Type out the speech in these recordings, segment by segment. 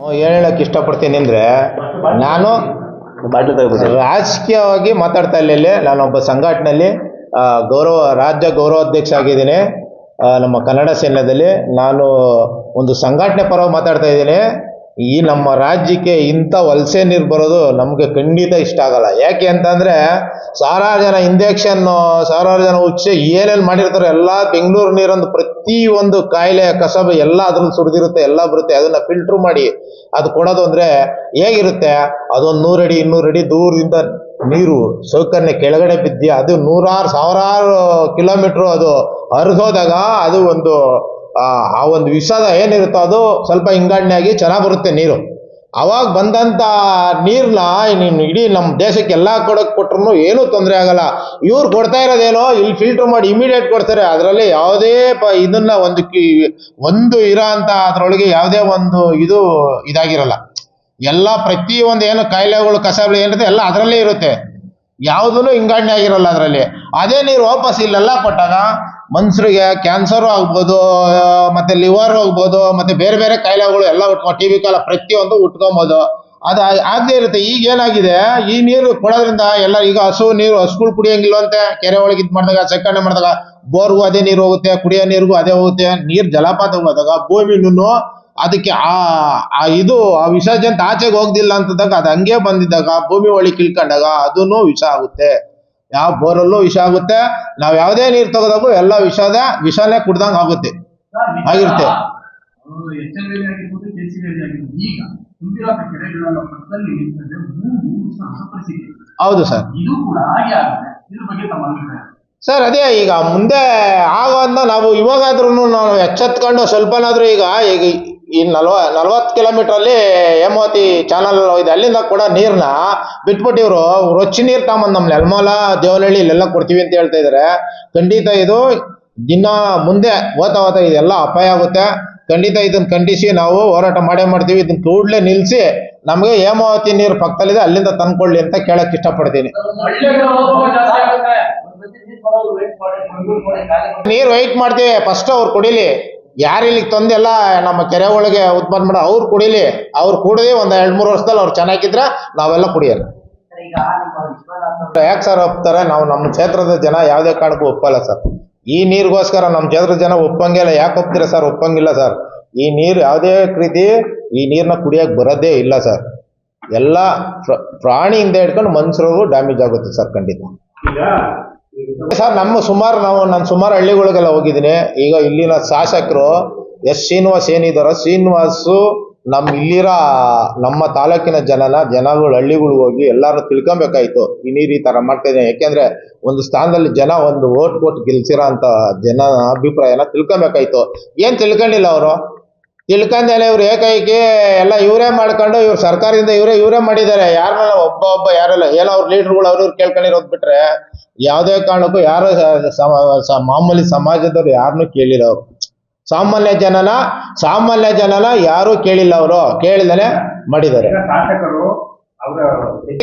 ಹೇಳಕ್ ಇಷ್ಟಪಡ್ತೀನಿ ಅಂದರೆ ನಾನು ರಾಜಕೀಯವಾಗಿ ಮಾತಾಡ್ತಾ ಇಲ್ಲ ನಾನೊಬ್ಬ ಸಂಘಟನೆಯಲ್ಲಿ ಗೌರವ, ರಾಜ್ಯ ಗೌರವಾಧ್ಯಕ್ಷ ಆಗಿದ್ದೀನಿ ನಮ್ಮ ಕನ್ನಡ ಸೇನೆಯಲ್ಲಿ ನಾನು ಒಂದು ಸಂಘಟನೆ ಪರವಾಗಿ ಮಾತಾಡ್ತಾ ಇದ್ದೀನಿ. ಈ ನಮ್ಮ ರಾಜ್ಯಕ್ಕೆ ಇಂಥ ವಲಸೆ ನೀರು ಬರೋದು ನಮಗೆ ಖಂಡಿತ ಇಷ್ಟ ಆಗಲ್ಲ. ಯಾಕೆ ಅಂತಂದರೆ ಸಾವಿರಾರು ಜನ ಇಂಜೆಕ್ಷನ್ನು ಸಾವಿರಾರು ಜನ ಉಚ್ಚೆ ಏನೇನು ಮಾಡಿರ್ತಾರೋ. ಎಲ್ಲ ಬೆಂಗಳೂರು ನೀರೊಂದು ಪ್ರತಿ ಒಂದು ಕಾಯಿಲೆ, ಕಸಬು ಎಲ್ಲ ಅದ್ರಲ್ಲಿ ಸುರಿದಿರುತ್ತೆ ಎಲ್ಲ ಬರುತ್ತೆ. ಅದನ್ನು ಫಿಲ್ಟ್ರ್ ಮಾಡಿ ಅದು ಕೊಡೋದು ಅಂದರೆ ಹೇಗಿರುತ್ತೆ? ಅದೊಂದು ನೂರಡಿ ಇನ್ನೂರಡಿ ದೂರದಿಂದ ನೀರು ಸೌಕರ್ಯ ಕೆಳಗಡೆ ಬಿದ್ದು ಅದು ನೂರಾರು, ಸಾವಿರಾರು ಕಿಲೋಮೀಟ್ರು ಅದು ಹರಿದೋದಾಗ ಅದು ಒಂದು ಆ ಒಂದು ವಿಷದ ಏನಿರುತ್ತೋ ಅದು ಸ್ವಲ್ಪ ಹಿಂಗಾಡ್ನೆ ಆಗಿ ಚೆನ್ನಾಗಿ ಬರುತ್ತೆ ನೀರು. ಅವಾಗ ಬಂದಂಥ ನೀರನ್ನ ನೀನು ಇಡೀ ನಮ್ಮ ದೇಶಕ್ಕೆ ಎಲ್ಲ ಕೊಡಕ್ಕೆ ಕೊಟ್ರು ಏನೂ ತೊಂದರೆ ಆಗಲ್ಲ. ಇವ್ರು ಕೊಡ್ತಾ ಇರೋದೇನೋ, ಇಲ್ಲಿ ಫಿಲ್ಟರ್ ಮಾಡಿ ಇಮಿಡಿಯೇಟ್ ಕೊಡ್ತಾರೆ. ಅದರಲ್ಲಿ ಯಾವುದೇ ಪ, ಇದನ್ನ ಒಂದು ಒಂದು ಇರೋ ಅಂತ ಅದರೊಳಗೆ ಯಾವುದೇ ಒಂದು ಇದು ಇದಾಗಿರಲ್ಲ. ಎಲ್ಲ ಪ್ರತಿ ಒಂದು ಏನು ಕಾಯಿಲೆಗಳು ಕಸಗಳು ಏನಿರುತ್ತೆ ಎಲ್ಲ ಅದರಲ್ಲೇ ಇರುತ್ತೆ. ಯಾವುದೂ ಹಿಂಗಾಡ್ನೆ ಆಗಿರಲ್ಲ ಅದರಲ್ಲಿ. ಅದೇ ನೀರು ವಾಪಸ್ ಇಲ್ಲೆಲ್ಲ ಕೊಟ್ಟಾಗ ಮನುಷ್ಯರಿಗೆ ಕ್ಯಾನ್ಸರ್ ಆಗ್ಬೋದು ಮತ್ತೆ ಲಿವರ್ ಹೋಗ್ಬೋದು ಮತ್ತೆ ಬೇರೆ ಬೇರೆ ಕಾಯಿಲೆಗಳು ಎಲ್ಲ ಉಟ್ಕೊಂಡು ಟಿ ಬಿ ಕಾಲ ಪ್ರತಿಯೊಂದು ಉಟ್ಕೊಬೋದು ಅದು ಆಗದೇ ಇರುತ್ತೆ. ಈಗ ಏನಾಗಿದೆ? ಈ ನೀರು ಕೊಡೋದ್ರಿಂದ ಎಲ್ಲ ಈಗ ಹಸು ನೀರು ಹಸುಗಳು ಕುಡಿಯಂಗಿಲ್ವಂತೆ ಕೆರೆ ಒಳಗೆ ಇದು ಮಾಡಿದಾಗ ಶೇಖರಣೆ ಮಾಡಿದಾಗ ಬೋರ್ಗೂ ಅದೇ ನೀರು ಹೋಗುತ್ತೆ, ಕುಡಿಯೋ ನೀರಿಗೂ ಅದೇ ಹೋಗುತ್ತೆ. ನೀರು ಜಲಪಾತ ಹೋದಾಗ ಭೂಮಿನೂ ಅದಕ್ಕೆ ಆ ಇದು, ಆ ವಿಸರ್ಜನೆ ಆಚೆಗೆ ಹೋಗ್ದಿಲ್ಲ ಅಂತಂದಾಗ ಅದು ಹಂಗೆ ಬಂದಿದ್ದಾಗ, ಭೂಮಿ ಒಳಗೆ ಕಿಳ್ಕೊಂಡಾಗ ಅದೂ ವಿಷ ಆಗುತ್ತೆ. ಯಾವ ಬೋರಲ್ಲೂ ವಿಷ ಆಗುತ್ತೆ. ನಾವು ಯಾವುದೇ ನೀರು ತಗೋದಾಗೂ ಎಲ್ಲ ವಿಷದ ವಿಷನೇ ಕುಡ್ದಂಗೆ ಆಗುತ್ತೆ. ಆಗಿರುತ್ತೆ. ಹೌದು ಸರ್. ಸರ್ ಅದೇ ಈಗ ಮುಂದೆ ಆಗೋ ನಾವು ಇವಾಗಾದ್ರೂ ನಾವು ಎಚ್ಚೆತ್ಕೊಂಡು ಸ್ವಲ್ಪನಾದ್ರೂ ಈಗ ಈಗ ಈ ನಲ್ವ, ನಲ್ವತ್ತು ಕಿಲೋಮೀಟ್ರಲ್ಲಿ ಹೇಮಾವತಿ ಚಾನಲ್ ಇದೆ ಅಲ್ಲಿಂದ ಕೂಡ ನೀರನ್ನ ಬಿಟ್ಬಿಟ್ಟು ಇವರು ರೊಚ್ಚಿ ನೀರು ತಗೊಂಬಂದು ನಮ್ಮ ನೆಲ್ಮಲ ದೇವನಹಳ್ಳಿ ಇಲ್ಲೆಲ್ಲ ಕೊಡ್ತೀವಿ ಅಂತ ಹೇಳ್ತಾ ಇದ್ದಾರೆ ಖಂಡಿತ ಇದು ದಿನ ಮುಂದೆ ಓದ್ತಾ ಓದ್ತಾ ಇದೆಲ್ಲ ಅಪಾಯ ಆಗುತ್ತೆ. ಖಂಡಿತ ಇದನ್ನ ಖಂಡಿಸಿ ನಾವು ಹೋರಾಟ ಮಾಡೇ ಮಾಡ್ತೀವಿ. ಇದನ್ನ ಕೂಡಲೇ ನಿಲ್ಲಿಸಿ ನಮಗೆ ಹೇಮಾವತಿ ನೀರು ಪಕ್ಕದಲ್ಲಿದೆ, ಅಲ್ಲಿಂದ ತಂದ್ಕೊಳ್ಳಿ ಅಂತ ಕೇಳಕ್ ಇಷ್ಟಪಡ್ತೀನಿ. ನೀರು ವೆಯ್ಟ್ ಮಾಡ್ತೀವಿ. ಫಸ್ಟ್ ಅವ್ರು ಕುಡಿಲಿ. ಯಾರು ಇಲ್ಲಿಗೆ ತಂದೆಲ್ಲ ನಮ್ಮ ಕೆರೆ ಒಳಗೆ ಉತ್ಪನ್ನ ಮಾಡ ಅವ್ರು ಕುಡಿಲಿ ಅವ್ರು ಕುಡಿದು ಒಂದು ಎರಡು ಮೂರು ವರ್ಷದಲ್ಲಿ ಅವ್ರು ಚೆನ್ನಾಗಿದ್ರೆ ನಾವೆಲ್ಲ ಕುಡಿಯಲ್ಲ. ಯಾಕೆ ಸರ್ ಒಪ್ತಾರೆ? ನಾವು ನಮ್ಮ ಕ್ಷೇತ್ರದ ಜನ ಯಾವುದೇ ಕಾರಣಕ್ಕೂ ಒಪ್ಪಲ್ಲ ಸರ್. ಈ ನೀರಿಗೋಸ್ಕರ ನಮ್ಮ ಕ್ಷೇತ್ರದ ಜನ ಒಪ್ಪಂಗಿಲ್ಲ ಯಾಕೆ ಒಪ್ತೀರಾ ಸರ್? ಒಪ್ಪಂಗಿಲ್ಲ ಸರ್. ಈ ನೀರು ಯಾವುದೇ ರೀತಿ ಈ ನೀರನ್ನ ಕುಡಿಯೋಕೆ ಬರೋದೇ ಇಲ್ಲ ಸರ್. ಎಲ್ಲ ಪ್ರ- ಪ್ರಾಣಿಯಿಂದ ಹಿಡ್ಕೊಂಡು ಮನುಷ್ಯರಿಗೂ ಡ್ಯಾಮೇಜ್ ಆಗುತ್ತೆ ಸರ್ ಖಂಡಿತ. ಸರ್, ನಮ್ಮ ಸುಮಾರು ನಾವು, ನಾನು ಸುಮಾರು ಹಳ್ಳಿಗಳಿಗೆಲ್ಲ ಹೋಗಿದ್ದೀನಿ. ಈಗ ಇಲ್ಲಿನ ಶಾಸಕರು ಎಸ್ ಶ್ರೀನಿವಾಸ್ ಏನಿದಾರೋ, ಶ್ರೀನಿವಾಸು ನಮ್ಮ ಇಲ್ಲಿರೋ ನಮ್ಮ ತಾಲೂಕಿನ ಜನನ, ಜನಗಳು ಹಳ್ಳಿಗಳಿಗೆ ಹೋಗಿ ಎಲ್ಲರೂ ತಿಳ್ಕೊಬೇಕಾಯ್ತು. ಈ ನೀರು ಈ ಥರ ಮಾಡ್ತಾ ಇದ್ದೀನಿ. ಯಾಕೆಂದ್ರೆ ಒಂದು ಸ್ಥಾನದಲ್ಲಿ ಜನ ಒಂದು ಓಟ್ ಕೊಟ್ಟು ಗೆಲ್ಸಿರೋ ಅಂತ ಜನ ಅಭಿಪ್ರಾಯನ ತಿಳ್ಕೊಬೇಕಾಯ್ತು. ಏನು ತಿಳ್ಕೊಂಡಿಲ್ಲ ಅವರು? ತಿಳ್ಕೊಂಡೇನೆ ಇವ್ರು ಏಕೈಕಿ ಎಲ್ಲ ಇವರೇ ಮಾಡ್ಕೊಂಡು ಇವ್ರು ಸರ್ಕಾರದಿಂದ ಇವರೇ ಇವರೇ ಮಾಡಿದ್ದಾರೆ. ಯಾರನ್ನ ಒಬ್ಬ ಒಬ್ಬ ಯಾರಲ್ಲ, ಏನೋ ಅವ್ರ ಲೀಡರ್ಗಳು ಅವ್ರು ಇವ್ರು ಕೇಳ್ಕೊಂಡಿರೋದು ಬಿಟ್ರೆ ಯಾವುದೇ ಕಾರಣಕ್ಕೂ ಯಾರು ಮಾಮೂಲಿ ಸಮಾಜದವ್ರು ಯಾರನ್ನೂ ಕೇಳಿಲ್ಲ ಸಾಮಾನ್ಯ ಜನನ ಸಾಮಾನ್ಯ ಜನನ ಯಾರು ಕೇಳಿಲ್ಲ ಅವರು. ಕೇಳಿದನೆ ಮಾಡಿದ್ದಾರೆ.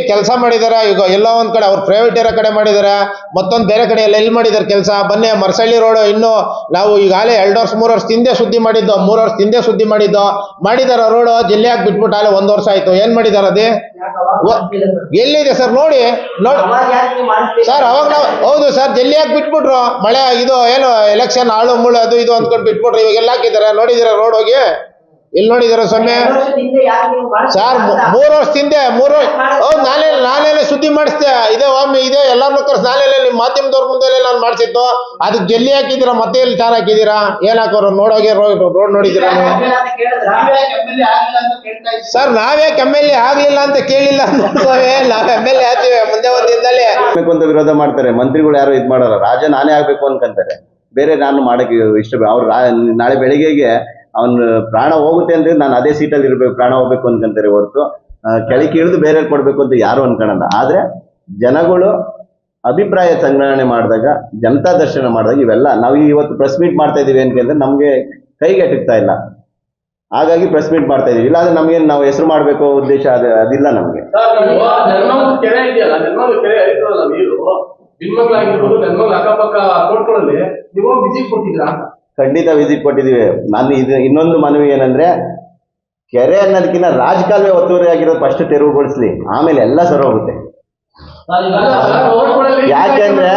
ಕೆಲಸ ಮಾಡಿದಾರ ಈಗ ಎಲ್ಲ ಒಂದ್ ಕಡೆ ಅವ್ರು ಪ್ರೈವೇಟ್ ಇರೋ ಕಡೆ ಮಾಡಿದಾರ ಮತ್ತೊಂದು ಬೇರೆ ಕಡೆ ಎಲ್ಲ ಎಲ್ಲಿ ಮಾಡಿದಾರೆ ಕೆಲಸ. ಬನ್ನಿ ಮರಸಳ್ಳಿ ರೋಡ್ ಇನ್ನು ನಾವು ಈಗಾಗಲೇ ಎರಡು ವರ್ಷ ಮೂರು ವರ್ಷ ಹಿಂದೆ ಸುದ್ದಿ ಮಾಡಿದ್ದು ಮೂರು ವರ್ಷ ಹಿಂದೆ ಸುದ್ದಿ ಮಾಡಿದ್ದು ಮಾಡಿದಾರ ರೋಡ್ ಜಿಲ್ಲೆಯಾಗಿ ಬಿಟ್ಬಿಟ್ಟು ಅಲ್ಲೇ ಒಂದ್ ವರ್ಷ ಆಯ್ತು. ಏನ್ ಮಾಡಿದಾರ ಅದೇ? ಎಲ್ಲಿದೆ ಸರ್? ನೋಡಿ ನೋಡಿ. ಸರ್ ಅವಾಗ ನಾವು ಹೌದು ಸರ್ ಜಲ್ಲಿಯಾಗಿ ಬಿಟ್ಬಿಟ್ರು. ಮಳೆ ಇದು ಏನು ಎಲೆಕ್ಷನ್ ಆಳು ಮುಳು ಅದು ಇದು ಅಂದ್ಕೊಂಡು ಬಿಟ್ಬಿಟ್ರು. ಇವಾಗ ಎಲ್ಲ ಹಾಕಿದಾರೆ. ನೋಡಿದಿರ ರೋಡ್ ಹೋಗಿ? ಎಲ್ಲಿ ನೋಡಿದಾರ ಸೊನ್ನೆ ಸರ್ ಮೂರು ವರ್ಷ ಹಿಂದೆ ಮೂರು ಹೌದು ನಾನೇ ನಾನೇನೆ ಸುದ್ದಿ ಮಾಡಿಸ್ದೆ. ಇದೇ ಒಮ್ಮೆ ಇದೇ. ಎಲ್ಲರನ್ನೂ ಕರ್ಸಿ ನಾನೇನೆ ನಿಮ್ಮ ಮಾಧ್ಯಮದವ್ರ ಮುಂದೆ ನಾನು ಮಾಡಿಸಿದ್ದು. ಅದು ಜಲ್ಲಿ ಹಾಕಿದ್ದೀರಾ ಮತ್ತೆ ಎಲ್ಲಿ ಚಾರ್ ಹಾಕಿದ್ದೀರಾ? ಏನ್ ಹಾಕೋರು? ನೋಡೋಗೆ ರೋಡ್ ನೋಡಿದ್ದೀರಾ ಸರ್ ನಾವೇ ಎಂ ಎಲ್ ಎ ಆಗ್ಲಿಲ್ಲ ಅಂತ ಕೇಳಿಲ್ಲ ನಾವ್ ಎಂ ಎಲ್ ಎ ಆಗ್ತೀವಿ ಮುಂದೆ ಒಂದ್ ದಿನದಲ್ಲಿ ಆಗ್ಬೇಕು ಅಂತ ವಿರೋಧ ಮಾಡ್ತಾರೆ? ಮಂತ್ರಿಗಳು ಯಾರು ಇದ್ ಮಾಡಲ್ಲ? ರಾಜ ನಾನೇ ಆಗ್ಬೇಕು ಅನ್ಕಂತಾರೆ. ಬೇರೆ ನಾನು ಮಾಡಕ್ಕೆ ಇಷ್ಟ ಅವ್ರು ನಾಳೆ ಬೆಳಿಗ್ಗೆಗೆ ಅವನ್ ಪ್ರಾಣ ಹೋಗುತ್ತೆ ಅಂದ್ರೆ ನಾನು ಅದೇ ಸೀಟಲ್ಲಿ ಇರ್ಬೇಕು, ಪ್ರಾಣ ಹೋಗ್ಬೇಕು ಅನ್ಕಂತಾರೆ ಹೊರತು. ಕೆಳಕ್ಕೆ ಇಳಿದು ಬೇರೆ ಕೊಡ್ಬೇಕು ಅಂತ ಯಾರು ಅನ್ಕೊಳಲ್ಲ. ಆದ್ರೆ ಜನಗಳು ಅಭಿಪ್ರಾಯ ಸಂಗ್ರಹಣೆ ಮಾಡಿದಾಗ, ಜನತಾ ದರ್ಶನ ಮಾಡಿದಾಗ ಇವೆಲ್ಲ, ನಾವು ಇವತ್ತು ಪ್ರೆಸ್ ಮೀಟ್ ಮಾಡ್ತಾ ಇದೀವಿ ಅಂತಂದ್ರೆ ನಮ್ಗೆ ಕೈಗೆಟಕ್ತಾ ಇಲ್ಲ. ಹಾಗಾಗಿ ಪ್ರೆಸ್ ಮೀಟ್ ಮಾಡ್ತಾ ಇದೀವಿ ಇಲ್ಲಾಂದ್ರೆ ನಮ್ಗೆ ನಾವು ಹೆಸರು ಮಾಡ್ಬೇಕು ಉದ್ದೇಶ ಅದು, ಅದಿಲ್ಲ ನಮ್ಗೆ. ಅಕ್ಕಪಕ್ಕ ಖಂಡಿತ ವಿಸಿಟ್ ಕೊಟ್ಟಿದ್ದೀವಿ. ನಾನು ಇದು ಇನ್ನೊಂದು ಮನವಿ ಏನಂದ್ರೆ ಕೆರೆ ಅನ್ನೋದಕ್ಕಿಂತ ರಾಜಕಾಲುವೆ ಒತ್ತುವರಿ ಆಗಿರೋದು ಫಸ್ಟ್ ತೆರವುಗೊಳಿಸ್ಲಿ ಆಮೇಲೆ ಎಲ್ಲ ಸರಿ ಹೋಗುತ್ತೆ. ಯಾಕೆಂದ್ರೆ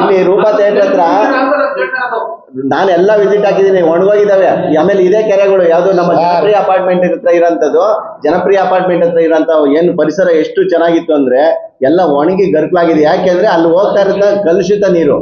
ಇಲ್ಲಿ ರೂಪಾ ಥಿಯೇಟರ್ ಹತ್ರ ನಾನು ಎಲ್ಲ ವಿಸಿಟ್ ಹಾಕಿದ್ದೀನಿ ಒಣಗೋಗಿದ್ದಾವೆ. ಆಮೇಲೆ ಇದೇ ಕೆರೆಗಳು ಯಾವುದು ನಮ್ಮ ಜನಪ್ರಿಯ ಅಪಾರ್ಟ್ಮೆಂಟ್ ಹತ್ರ ಇರೋಂಥದ್ದು ಜನಪ್ರಿಯ ಅಪಾರ್ಟ್ಮೆಂಟ್ ಹತ್ರ ಇರೋಂಥ ಏನು ಪರಿಸರ ಎಷ್ಟು ಚೆನ್ನಾಗಿತ್ತು ಅಂದ್ರೆ ಎಲ್ಲ ಒಣಗಿ ಗರ್ಕಲಾಗಿದೆ. ಯಾಕೆಂದ್ರೆ ಅಲ್ಲಿ ಹೋಗ್ತಾ ಇರೋ ಕಲುಷಿತ ನೀರು.